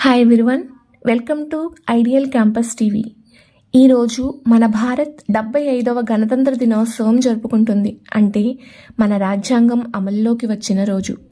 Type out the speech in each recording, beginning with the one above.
Hi viewers welcome to ideal campus TV ఈరోజు మన భారత్ డెబ్బై ఐదవ గణతంత్ర దినోత్సవం జరుపుకుంటుంది. అంటే మన రాజ్యాంగం అమల్లోకి వచ్చిన రోజు.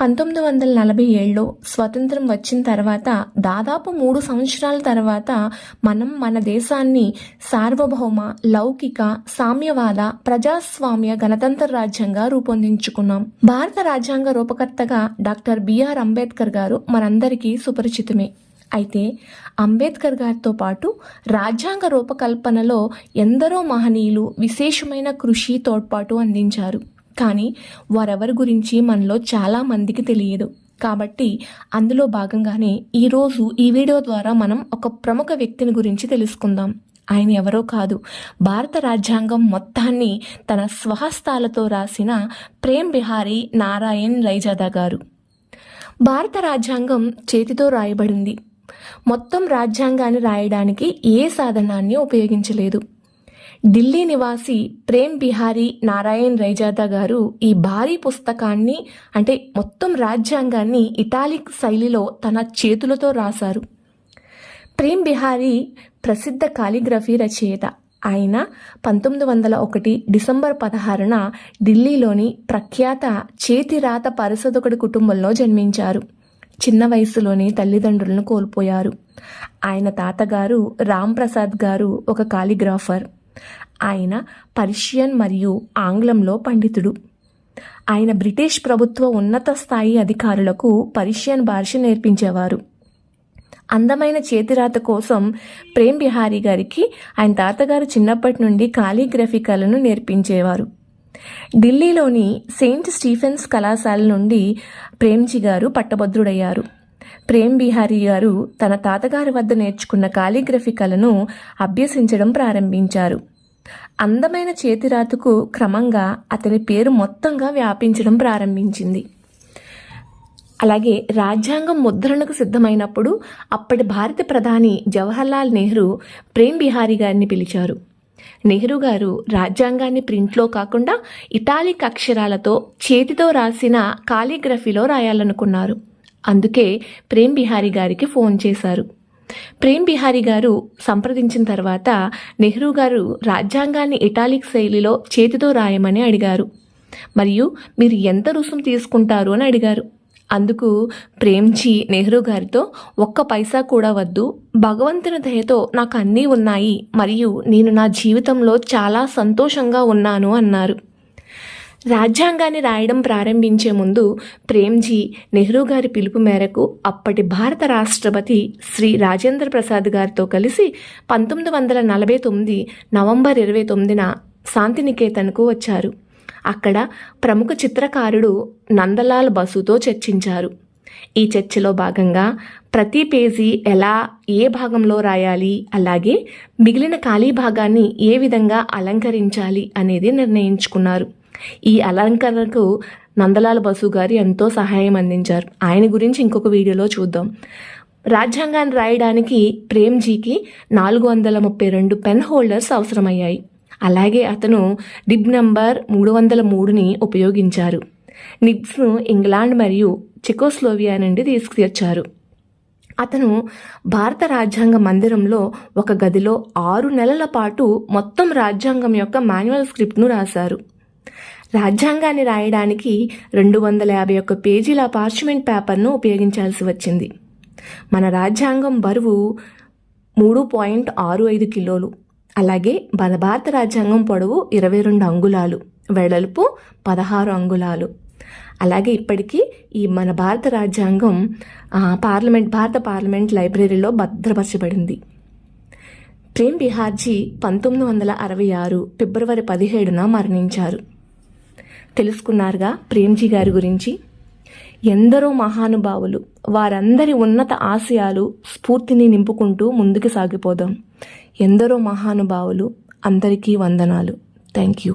పంతొమ్మిది వందల నలభై ఏడులో స్వతంత్రం వచ్చిన తర్వాత దాదాపు మూడు సంవత్సరాల తర్వాత మనం మన దేశాన్ని సార్వభౌమ లౌకిక సామ్యవాద ప్రజాస్వామ్య గణతంత్ర రాజ్యంగా రూపొందించుకున్నాం. భారత రాజ్యాంగ రూపకర్తగా డాక్టర్ బిఆర్ అంబేద్కర్ గారు మనందరికీ సుపరిచితమే. అయితే అంబేద్కర్ గారితో పాటు రాజ్యాంగ రూపకల్పనలో ఎందరో మహనీయులు విశేషమైన కృషి తోడ్పాటు అందించారు. కానీ వారెవరి గురించి మనలో చాలా మందికి తెలియదు. కాబట్టి అందులో భాగంగానే ఈరోజు ఈ వీడియో ద్వారా మనం ఒక ప్రముఖ వ్యక్తిని గురించి తెలుసుకుందాం. ఆయన ఎవరో కాదు. భారత రాజ్యాంగం మొత్తాన్ని తన స్వహస్తాలతో రాసిన ప్రేమ్ బిహారీ నారాయణ్ రైజాదా గారు. భారత రాజ్యాంగం చేతితో రాయబడింది. మొత్తం రాజ్యాంగాన్ని రాయడానికి ఏ సాధనాన్ని ఉపయోగించలేదు. ఢిల్లీ నివాసి ప్రేమ్ బిహారీ నారాయణ్ రైజాదా గారు ఈ భారీ పుస్తకాన్ని అంటే మొత్తం రాజ్యాంగాన్ని ఇటాలిక్ శైలిలో తన చేతులతో రాశారు. ప్రేమ్ బిహారీ ప్రసిద్ధ కాలిగ్రఫీ రచయిత. ఆయన పంతొమ్మిది వందల ఒకటి డిసెంబర్ పదహారున ఢిల్లీలోని ప్రఖ్యాత చేతిరాత పరిశోధకుడి కుటుంబంలో జన్మించారు. చిన్న వయసులోనే తల్లిదండ్రులను కోల్పోయారు. ఆయన తాతగారు రామ్ ప్రసాద్ గారు ఒక కాలిగ్రాఫర్. ఆయన పర్షియన్ మరియు ఆంగ్లంలో పండితుడు. ఆయన బ్రిటిష్ ప్రభుత్వ ఉన్నత స్థాయి అధికారులకు పర్షియన్ భాష నేర్పించేవారు. అందమైన చేతిరాత కోసం ప్రేమ్ బిహారీ గారికి ఆయన తాతగారు చిన్నప్పటి నుండి కాలిగ్రఫీ కళను నేర్పించేవారు. ఢిల్లీలోని సెయింట్ స్టీఫెన్స్ కళాశాల నుండి ప్రేమ్జీ గారు పట్టభద్రుడయ్యారు. ప్రేమ్ బిహారీ గారు తన తాతగారి వద్ద నేర్చుకున్న కాలిగ్రఫీ కళను అభ్యసించడం ప్రారంభించారు. అందమైన చేతిరాతకు క్రమంగా అతని పేరు మొత్తంగా వ్యాపించడం ప్రారంభించింది. అలాగే రాజ్యాంగం ముద్రణకు సిద్ధమైనప్పుడు అప్పటి భారత ప్రధాని జవహర్లాల్ నెహ్రూ ప్రేమ్ బిహారీ గారిని పిలిచారు. నెహ్రూ గారు రాజ్యాంగాన్ని ప్రింట్లో కాకుండా ఇటాలిక్ అక్షరాలతో చేతితో రాసిన కాలిగ్రఫీలో రాయాలనుకున్నారు. అందుకే ప్రేమ్ బిహారీ గారికి ఫోన్ చేశారు. ప్రేమ్ బిహారీ గారు సంప్రదించిన తర్వాత నెహ్రూ గారు రాజ్యాంగాన్ని ఇటాలిక్ శైలిలో చేతితో రాయమని అడిగారు. మరియు మీరు ఎంత రుసుము తీసుకుంటారు అని అడిగారు. అందుకు ప్రేమ్జీ నెహ్రూ గారితో ఒక్క పైసా కూడా వద్దు. భగవంతుని దయతో నాకు అన్నీ ఉన్నాయి. మరియు నేను నా జీవితంలో చాలా సంతోషంగా ఉన్నాను అన్నారు. రాజ్యాంగాన్ని రాయడం ప్రారంభించే ముందు ప్రేమ్జీ నెహ్రూ గారి పిలుపు మేరకు అప్పటి భారత రాష్ట్రపతి శ్రీ రాజేంద్ర ప్రసాద్ గారితో కలిసి పంతొమ్మిది వందల నలభై తొమ్మిది నవంబర్ ఇరవై తొమ్మిదిన శాంతినికేతన్కు వచ్చారు. అక్కడ ప్రముఖ చిత్రకారుడు నందలాల్ బసుతో చర్చించారు. ఈ చర్చలో భాగంగా ప్రతి పేజీ ఎలా ఏ భాగంలో రాయాలి అలాగే మిగిలిన ఖాళీ భాగాన్ని ఏ విధంగా అలంకరించాలి అనేది నిర్ణయించుకున్నారు. ఈ అలంకరణకు నందలాల్ బసు గారు ఎంతో సహాయం అందించారు. ఆయన గురించి ఇంకొక వీడియోలో చూద్దాం. రాజ్యాంగాన్ని రాయడానికి ప్రేమ్జీకి నాలుగు వందల ముప్పై రెండు పెన్ హోల్డర్స్ అవసరమయ్యాయి. అలాగే అతను డిబ్ నంబర్ మూడు వందల మూడుని ఉపయోగించారు. నిబ్స్ను ఇంగ్లాండ్ మరియు చెకోస్లోవియా నుండి తీసుకువచ్చారు. అతను భారత రాజ్యాంగ మందిరంలో ఒక గదిలో ఆరు నెలల పాటు మొత్తం రాజ్యాంగం యొక్క మాన్యువల్ స్క్రిప్ట్ను రాశారు. రాజ్యాంగాన్ని రాయడానికి రెండు వందల యాభై ఒక్క పేజీల పార్చ్మెంట్ పేపర్ను ఉపయోగించాల్సి వచ్చింది. మన రాజ్యాంగం బరువు మూడు పాయింట్ ఆరు ఐదు కిలోలు. అలాగే మన భారత రాజ్యాంగం పొడవు ఇరవై రెండు అంగుళాలు వెడల్పు పదహారు అంగుళాలు. అలాగే ఇప్పటికీ ఈ మన భారత రాజ్యాంగం పార్లమెంట్ భారత పార్లమెంట్ లైబ్రరీలో భద్రపరచబడింది. ప్రేమ్ బిహార్జీ పంతొమ్మిది వందల అరవై ఆరు ఫిబ్రవరి పదిహేడున మరణించారు. తెలుసుకున్నారుగా ప్రేమ్జీ గారి గురించి? ఎందరో మహానుభావులు వారందరి ఉన్నత ఆశయాలు స్ఫూర్తిని నింపుకుంటూ ముందుకు సాగిపోదాం. ఎందరో మహానుభావులు అందరికీ వందనాలు. Thank you